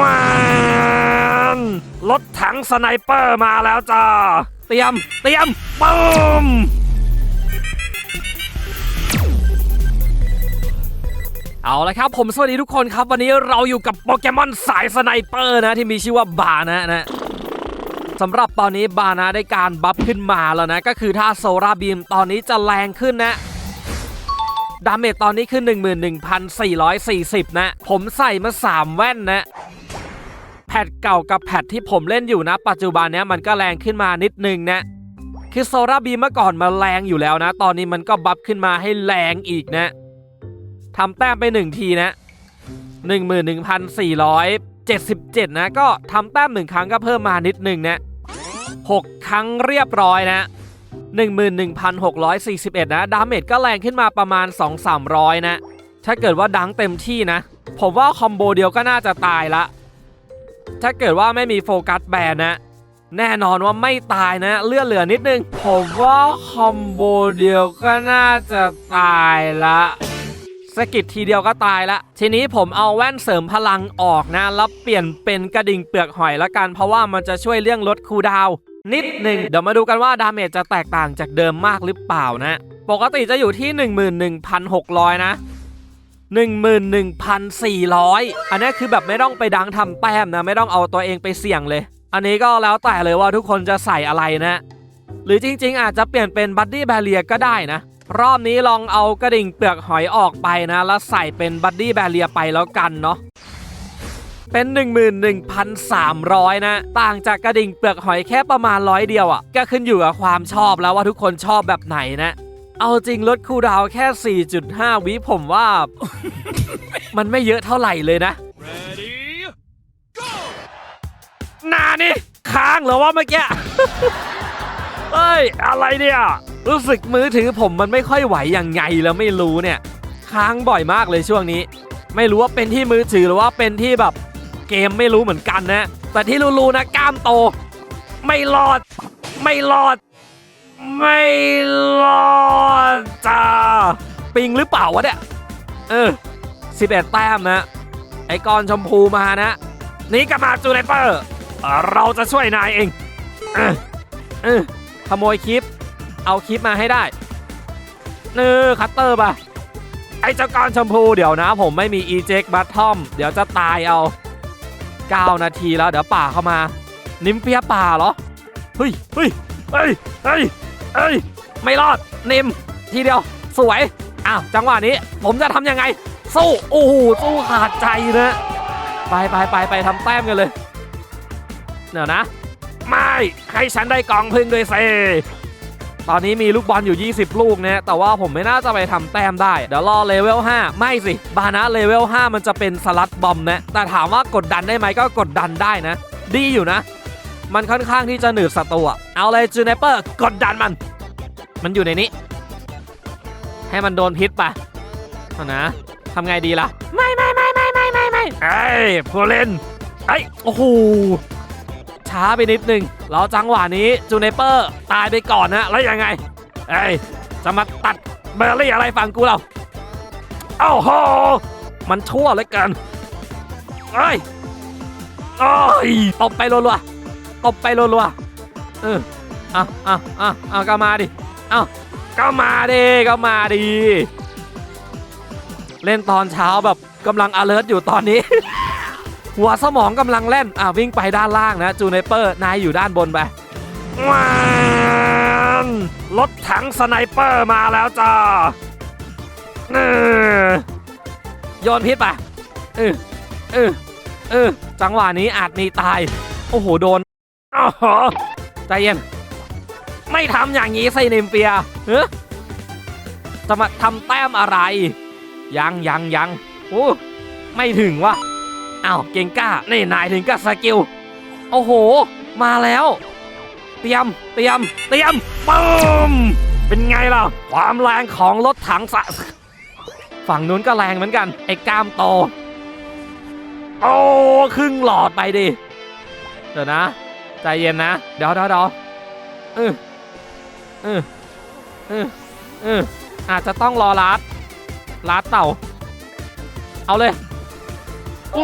ว้านรถถังสไนเปอร์มาแล้วจ้า เตรียม เตรียมปุ้มเอาละครับ ผมสวัสดีทุกคนครับ วันนี้เราอยู่กับโปเกมอนสายสไนเปอร์นะ ที่มีชื่อว่าบานะนะสำหรับตอนนี้บานะได้การบัฟขึ้นมาแล้วนะ ก็คือถ้าโซราบีมตอนนี้จะแรงขึ้นนะดาเมจตอนนี้คือ 11,440 นะ ผมใส่มา 3 แว่นนะแพทเก่ากับแพทที่ผมเล่นอยู่นะ ปัจจุบันเนี้ยมันก็แรงขึ้นมานิดนึงนะ คือโซราบีเมื่อก่อนมาแรงอยู่แล้วนะ ตอนนี้มันก็บัฟขึ้นมาให้แรงอีกนะทำแต้มไป 1 ทีนะ 11,477 นะ ก็ทำแต้ม 1 ครั้งก็เพิ่มมานิดนึงนะ 6 ครั้งเรียบร้อยนะ 11,641 นะ ดาเมจก็แรงขึ้นมาประมาณ 2-300 นะ ถ้าเกิดว่าดังเต็มที่นะ ผมว่าคอมโบเดียวก็น่าจะตายละ ถ้าเกิดว่าไม่มีโฟกัสแบนนะ แน่นอนว่าไม่ตายนะ เลือดเหลือนิดนึง ผมว่าคอมโบเดียวก็น่าจะตายละสกิดทีเดียวก็ตายละ ทีนี้ผมเอาแว่นเสริมพลังออกนะ แล้วเปลี่ยนเป็นกระดิ่งเปลือกหอยละกัน เพราะว่ามันจะช่วยเรื่องลดคูดาวน์นิดหนึ่ง เดี๋ยวมาดูกันว่าดาเมจจะแตกต่างจากเดิมมากหรือเปล่านะ ปกติจะอยู่ที่ 11,600 นะ 11,400 อันนี้คือแบบไม่ต้องไปดังทำแต้มนะ ไม่ต้องเอาตัวเองไปเสี่ยงเลย อันนี้ก็แล้วแต่เลยว่าทุกคนจะใส่อะไรนะ หรือจริง ๆ อาจจะเปลี่ยนเป็นบัดดี้แบเรียก็ได้นะ รอบนี้ลองเอากระดิ่งเปลือกหอยออกไปนะ แล้วใส่เป็นบัดดี้แบเรียไปแล้วกันเนาะเป็น 11,300 นะ ต่างจากกระดิ่งเปลือกหอยแค่ประมาณร้อยเดียวอะ่ะ ก็ขึ้นอยู่กับความชอบแล้วว่าทุกคนชอบแบบไหนนะ เอาจริงลดคูลดาวน์แค่ 4.5 วิผมว่า มันไม่เยอะเท่าไหร่เลยนะนานี่ค้างเหรอวะเมื่อกี้เอ้ย อะไรเนี่ย รู้สึกมือถือผมมันไม่ค่อยไหวยังไงแล้วไม่รู้เนี่ย ค้างบ่อยมากเลยช่วงนี้ ไม่รู้ว่าเป็นที่มือถือหรือว่าเป็นที่แบบ เกมไม่รู้เหมือนกันนะ แต่ที่รู้ๆนะกล้ามโต ไม่รอด ไม่รอด ไม่รอดจ้าปิงหรือเปล่าวะเนี่ย เออ11แต้มนะ ไอ้กอนชมพูมานะ นี่กลับมาจูไนเปอร์ เราจะช่วยนายเองเออเออขโมยคลิป เอาคลิปมาให้ได้เออคัตเตอร์ปะไอ้เจ้ากอนชมพูเดี๋ยวนะ ผมไม่มี eject button เดี๋ยวจะตายเอา 9 นาทีแล้ว เดี๋ยวป่าเข้ามา นิมเปียป่าเหรอ เฮ้ยเฮ้ยเฮ้ยเฮ้ย เฮ้ย ไม่รอดนิมทีเดียวสวย อ้าว จังหวะนี้ ผมจะทำยังไง สู้ โอ้โห สู้ขาดใจนะ ไปไปไปไปทำแต้มกันเลย เดี๋ยวนะ ไม่ ให้ฉันได้กองพึ่งด้วยเซตอนนี้มีลูกบอลอยู่ 20 ลูกนะแต่ว่าผมไม่น่าจะไปทำแต้มได้ เดี๋ยวรอเลเวล 5 ไม่สิ บานะเลเวล 5 มันจะเป็นสลัดบอมนะ แต่ถามว่ากดดันได้ไหมก็กดดันได้นะ ดีอยู่นะ มันค่อนข้างที่จะหนืดศัตรูอะเอาเลยจูเนเปอร์กดดันมัน มันอยู่ในนี้ ให้มันโดนพิษไปเอานะทำไงดีล่ะ ไม่ไม่ไม่ไม่ไม่ไม่ไม่เอ้ยผู้เล่นเอ้ยโอ้โหช้าไปนิดนึงแล้วจังหวะนี้จูเนเปอร์ตายไปก่อนนะแล้วยังไงเอ้ยจะมาตัดเบอร์รี่อะไรฝั่งกูเราโอ้โหมันชั่วเหลือเกินเอ้ยโอ้ยตบไปรัวๆ ตบไปรัวๆเอออะอะอะอะก็มาดิเอ้าก็มาดิก็มาดิเล่นตอนเช้าแบบกำลัง alert อยู่ตอนนี้ หัวสมองกำลังเล่นอะวิ่งไปด้านล่างนะ จูเนเปอร์นายอยู่ด้านบนไปรถถังสไนเปอร์มาแล้วจ้าเออโยนพิษไปเออเออเออจังหวะนี้อาจมีตาย โอ้โห โดน อ้โหใจเย็น ไม่ทำอย่างนี้ไซนิมเปียเฮ้จะมาทำแต้มอะไร ยังยังยังโอ้ไม่ถึงวะอ้าวเก่งกล้า นี่นายถึงกับสกิล โอ้โห มาแล้ว เตรียม เตรียม เตรียมปุ้มเป็นไงล่ะ ความแรงของรถถังสะ ฝั่งนู้นก็แรงเหมือนกัน ไอ้กล้ามโต โอ้ ครึ่งหลอดไปดิ เดี๋ยวนะ ใจเย็นนะ เดี๋ยวเดี๋ยวเดี๋ยวเออเออเออเอออาจจะต้องรอลัดลัดเต่า เอาเลย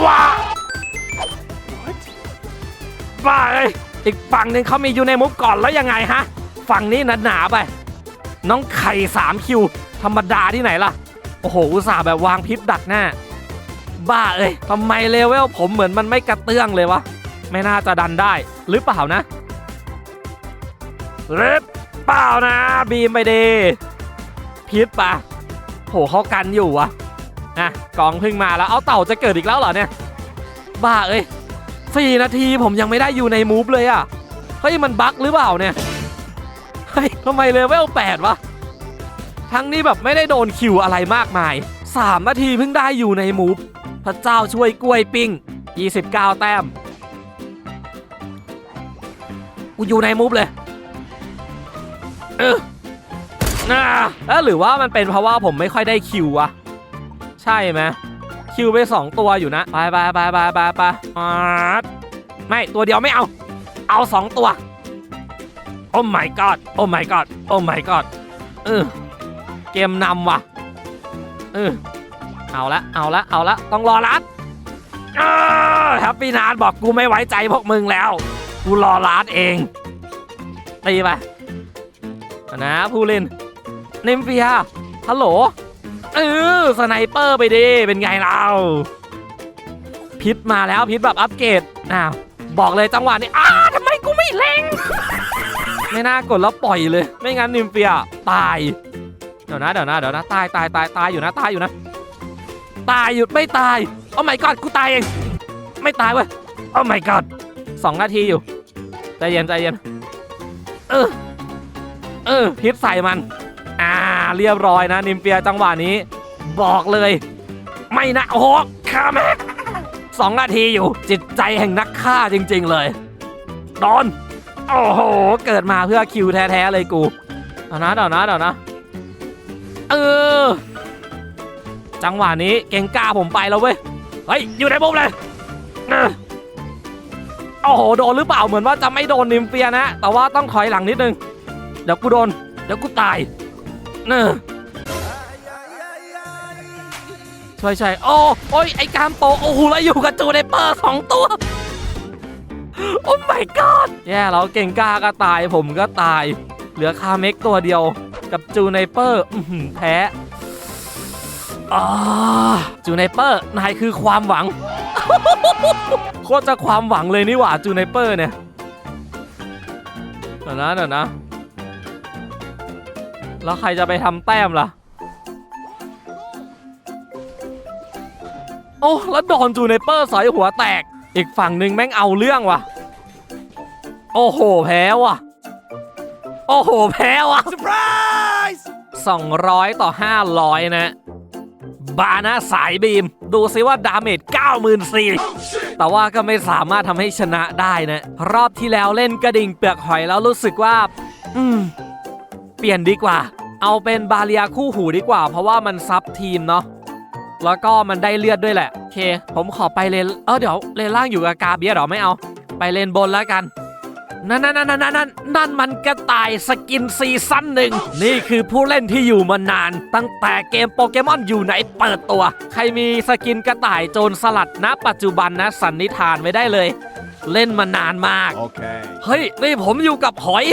ว้าบ้าเอ้ยอีกฝั่งหนึ่งเขามีอยู่ในมุกก่อนแล้วยังไงฮะ ฝั่งนี้หนาๆไป น้องไข่สามคิว ธรรมดาที่ไหนล่ะ โอ้โห อุตส่าห์แบบวางพิษดักหน้า บ้าเอ้ยทำไมเลเวลผมเหมือนมันไม่กระเตื้องเลยวะ ไม่น่าจะดันได้หรือเปล่านะหรือเปล่านะ บีมไปดีพิษปะโหเขากันอยู่วะอะกองพึ่งมาแล้วเอาเต่าจะเกิดอีกแล้วเหรอเนี่ย บ้าเอ้ยสี่นาทีผมยังไม่ได้อยู่ในมูฟเลยอะเฮ้ยมันบั๊กหรือเปล่าเนี่ยเฮ้ยทำไมเลเวลแปดวะทั้งนี้แบบไม่ได้โดนคิวอะไรมากมาย 3 นาทีเพิ่งได้อยู่ในมูฟพระเจ้าช่วยกล้วยปิ้ง 29 แต้ม กูอยู่ในมูฟเลย เออน่าเอะหรือว่ามันเป็นเพราะว่าผมไม่ค่อยได้คิววะใช่ไหมคิวไป2ตัวอยู่นะ ไปไปไปไปไปไปไม่ตัวเดียวไม่เอา เอา2ตัว โอ้ my god โอ้ my god โอ้ my god เออเกมนำว่ะเออเอาละ เอาละ เอาละ ต้องรอรัดแฮปปี้นานบอกกูไม่ไว้ใจพวกมึงแล้ว กูรอรัดเอง ตีไปนะผู้เล่นนิมเฟียฮัลโหลเออสไนเปอร์ไปดิ เป็นไงเรา พิษมาแล้วพิษแบบอัปเกรดอ้าวบอกเลยจังหวะนี้อ้าทำไมกูไม่เล็ง ไม่น่ากดแล้วปล่อยเลย ไม่งั้นนิมเฟียตาย เดี๋ยวนะเดี๋ยวนะเดี๋ยวนะตายตายตายตายอยู่นะตายอยู่นะ ตายหยุดไม่ตาย โอ้ my god กูตายเอง ไม่ตายเว้ย โอ้ my god สองนาทีอยู่ ใจเย็นใจเย็น เออ เออพิษใส่มัน อ่า เรียบร้อยนะ นิมเฟียจังหวะนี้ บอกเลย ไม่นะโอ้โหฆ่าแม่สองนาทีอยู่ จิตใจแห่งนักฆ่าจริง ๆ เลยโดนโอ้โห เกิดมาเพื่อคิวแท้ๆเลยกูเอานะเดี๋ยวนะเดี๋ยวนะ เออ จังหวะนี้เก่งกล้าผมไปแล้วเว้ย เฮ้ย อยู่ในมุมเลยเออโอ้โหโดนหรือเปล่าเหมือนว่าจะไม่โดนนิมเฟียนะ แต่ว่าต้องถอยหลังนิดนึง เดี๋ยวกูโดน เดี๋ยวกูตายเนอช่ใช่โอ้โอ้ยไอ้กามโตโอ้โหแล้วอยู่กับจูในเปอร์สองตัว โอ้ my god แย่แล้วเก่งกล้าก็ตายผมก็ตาย เหลือคาเมกตัวเดียวกับจูไนเปอร์อแพ้อ่าจูไนเปอร์นายคือความหวัง โคตรจะความหวังเลยนี่หว่าจูไนเปอร์เนี่ยเดี๋ยวนะเดี๋ยวนะ แล้วใครจะไปทำแต้มล่ะ โอ้ แล้วโดนจูไนเปอร์สอยหัวแตก อีกฝั่งหนึ่งแม่งเอาเรื่องว่ะ โอ้โห แพ้ว่ะ โอ้โห แพ้ว่ะ Surprise! 200 ต่อ 500 นะ บานะสายบีม ดูซิว่าดาเมจ94,000แต่ว่าก็ไม่สามารถทำให้ชนะได้นะ รอบที่แล้วเล่นกระดิ่งเปลือกหอยแล้วรู้สึกว่า อืม เปลี่ยนดีกว่า เอาเป็นบาเลียคู่หูดีกว่า เพราะว่ามันซับทีมเนาะแล้วก็มันได้เลือดด้วยแหละ โอเค ผมขอไปเลน เออเดี๋ยวเลนล่างอยู่กับกาเบียเดี๋ยวไม่เอา ไปเลนบนแล้วกัน นั่นนั่นนั่นนั่นนั่นมันกระต่ายสกินซีซั่นหนึ่งนี่คือผู้เล่นที่อยู่มานาน ตั้งแต่เกมโปเกมอนอยู่ไหนเปิดตัว ใครมีสกินกระต่ายโจรสลัดณปัจจุบันนะสันนิษฐานไว้ได้เลย เล่นมานานมาก Okay. เฮ้ยนี่ผมอยู่กับหอย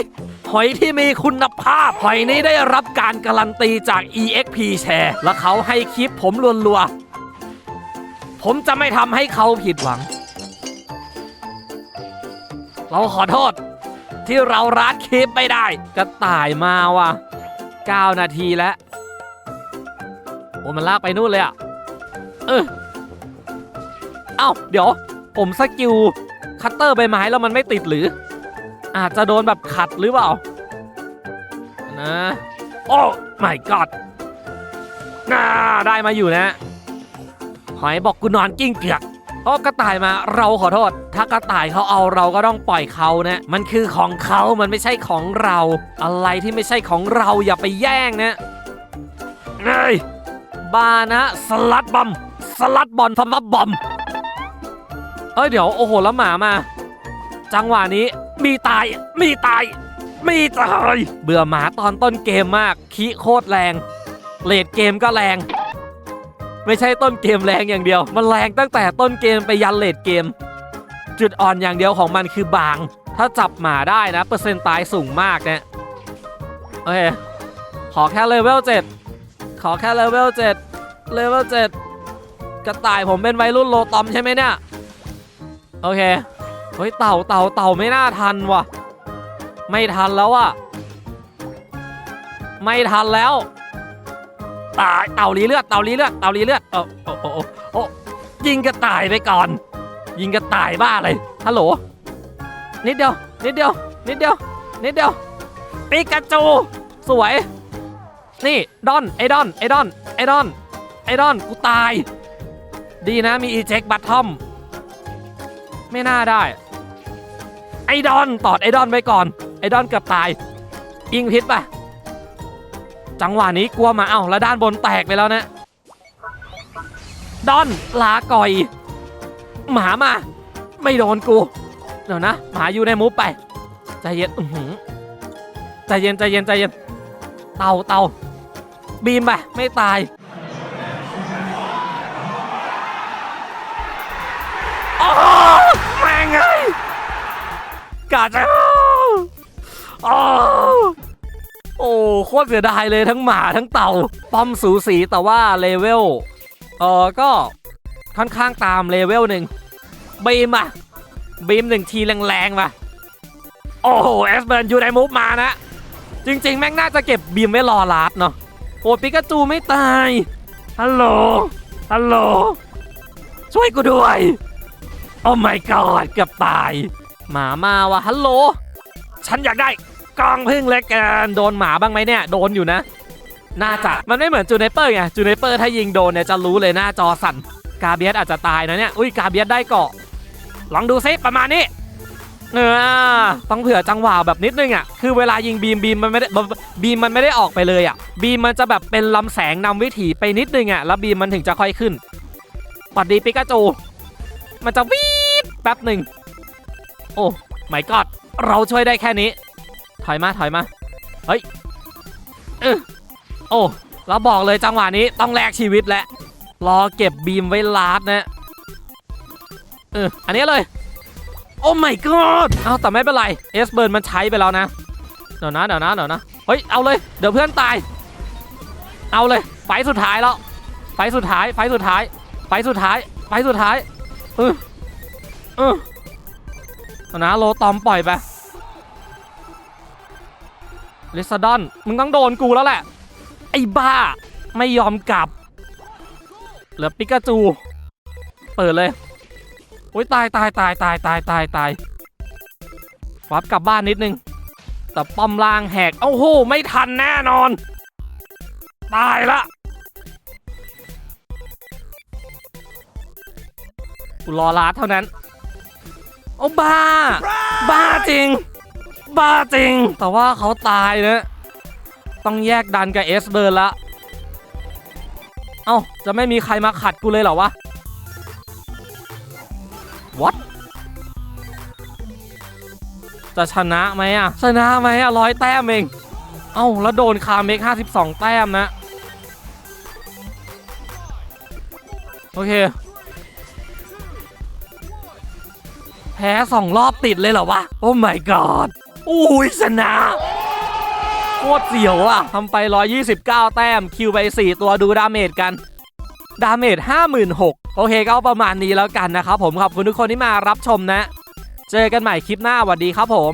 หอยที่มีคุณภาพ หอยนี้ได้รับการการันตีจาก EXP Share และเขาให้คลิปผมรัวๆผมจะไม่ทำให้เขาผิดหวัง เราขอโทษ ที่เราร้านคลิปไม่ได้ กระต่ายมาว่ะ 9 นาทีแล้วโอ้มันลากไปนู่นเลยอะ เออเอ้า เดี๋ยว ผมสกิลคัตเตอร์ใบไม้แล้วมันไม่ติดหรือ อาจจะโดนแบบขัดหรือเปล่า นะ โอ้ my god น่าได้มาอยู่นะ หอยบอกกูนอนกิ้งเกือก โอ้กระต่ายมาเราขอโทษ ถ้ากระต่ายเขาเอาเราก็ต้องปล่อยเขานะมันคือของเขามันไม่ใช่ของเรา อะไรที่ไม่ใช่ของเราอย่าไปแย่งนะเฮ้ยบานะสลัดบอมสลัดบอลสลัดบอมเอ้ยเดี๋ยวโอ้โหแล้วหมามา จังหวะนี้มีตายมีตายมีตายเบื่อหมาตอนต้นเกมมากคีโคตรแรงเลดเกมก็แรง ไม่ใช่ต้นเกมแรงอย่างเดียว มันแรงตั้งแต่ต้นเกมไปยันเลดเกม จุดอ่อนอย่างเดียวของมันคือบาง ถ้าจับหมาได้นะ เปอร์เซ็นต์ตายสูงมากเนี่ยโอเคขอแค่เลเวล7ขอแค่เลเวล7เลเวล7กระต่ายผมเป็นวัยรุ่นโลตอมใช่ไหมเนี่ย โอเค เฮ้ย เต่าเต่าเต่าไม่น่าทันว่ะ ไม่ทันแล้วอะไม่ทันแล้ว ตายเต่าลีเลือดเต่าลีเลือดเต่าลีเลือดเออโอ้โอ้โอ้โอ้ยิงกระต่ายไปก่อน ยิงกระต่ายบ้าเลยฮัลโหลนิดเดียวนิดเดียวนิดเดียวนิดเดียวปิกาจูสวย นี่ดอนไอดอนไอดอนไอดอนไอดอนกูตาย ดีนะมีอีเจ็คบัตทอมไม่น่าได้ ไอดอนตอดไอดอนไปก่อน ไอดอนเกือบตายยิงพิษปะ จังหวะนี้กลัวมาเอ้าแล้วด้านบนแตกไปแล้วนะดอนลาก่อย หมามา ไม่โดนกูเดี๋ยวนะหมาอยู่ในมุฟไปใจเย็นอือหือใจเย็นใจเย็นใจเย็นเต่าเต่าบีมไปไม่ตายโอ้แม่งไงกาจะโอ้ อ้โคตรเสียดายเลยทั้งหมาทั้งเต่า ป้อมสูสีแต่ว่าเลเวลเออก็ค่อนข้างตามเลเวลหนึ่งบีมอะบีมหนึ่งทีแรงๆมาโอ้โหเอสเบิร์นยู่ในมูฟมานะ จริง ๆ แม่งน่าจะเก็บบีมไว้รอลาดเนาะโอ้ปิกาจูไม่ตายฮัลโหลฮัลโหลช่วยกูด้วยโอ้ my god เกือบตาย หมามาว่ะฮัลโหล ฉันอยากได้ กองพึ่งเล็กกันโดนหมาบ้างไหมเนี่ยโดนอยู่นะน่าจะมันไม่เหมือนจูเนเปอร์ไงจูเนเปอร์ถ้ายิงโดนเนี่ยจะรู้เลยหน้าจอสั่นกาเบียสอาจจะตายนะเนี่ยอุ้ยกาเบียสได้เกาะลองดูซิประมาณนี้เออต้องเผื่อจังหวะแบบนิดนึงอะคือเวลายิงบีมบีมมันไม่ได้บีมมันไม่ได้ออกไปเลยอะบีมมันจะแบบเป็นลำแสงนำวิถีไปนิดนึงอะแล้วบีมมันถึงจะค่อยขึ้นปัดดีปิกาจู มันจะวีดแป๊บหนึ่งโอ้ไม่กอดเราช่วยได้แค่นี้ ถอยมาถอยมา เฮ้ยเออโอ้เราบอกเลยจังหวะนี้ต้องแลกชีวิตแหละรอเก็บบีมไว้ลาดนะเอออันนี้เลย โอ้ my god เอาแต่ไม่เป็นไรเอสเบิร์นมันใช้ไปแล้วนะเดี๋ยวนะเดี๋ยวนะเดี๋ยวนะเฮ้ยเอาเลยเดี๋ยวเพื่อนตาย เอาเลยไฟสุดท้ายแล้วไฟสุดท้ายไฟสุดท้ายไฟสุดท้ายไฟสุดท้ายเออเออเอนะโลตอมปล่อยไป ลิซาดอนมึงต้องโดนกูแล้วแหละ ไอ้บ้า ไม่ยอมกลับ เหลือปิกาจู เปิดเลยโอ้ยตายตายตายตายตายตายตายวับกลับบ้านนิดนึง แต่ป้อมล่างแหกโอ้โห ไม่ทันแน่นอน ตายละกูรอลาดเท่านั้น โอ้บ้า บ้าจริง บ้าจริง แต่ว่าเขาตายนะต้องแยกดันกับเอสเบิร์นละ เอ้า จะไม่มีใครมาขัดกูเลยเหรอวะ What จะชนะไหมอะชนะไหมอะร้อยแต้มเอง เอ้า แล้วโดนคาเมก52 แต้มนะ โอเค แพ้สองรอบติดเลยเหรอวะ โอ้ my god อุ้ยชนะโคตรเสียวอะทำไป 129 แต้มคิวไป 4 ตัวดูดาเมจกัน ดาเมจ56,000โอเคก็ประมาณนี้แล้วกันนะครับผมขอบคุณทุกคนที่มารับชมนะ เจอกันใหม่คลิปหน้าสวัสดีครับผม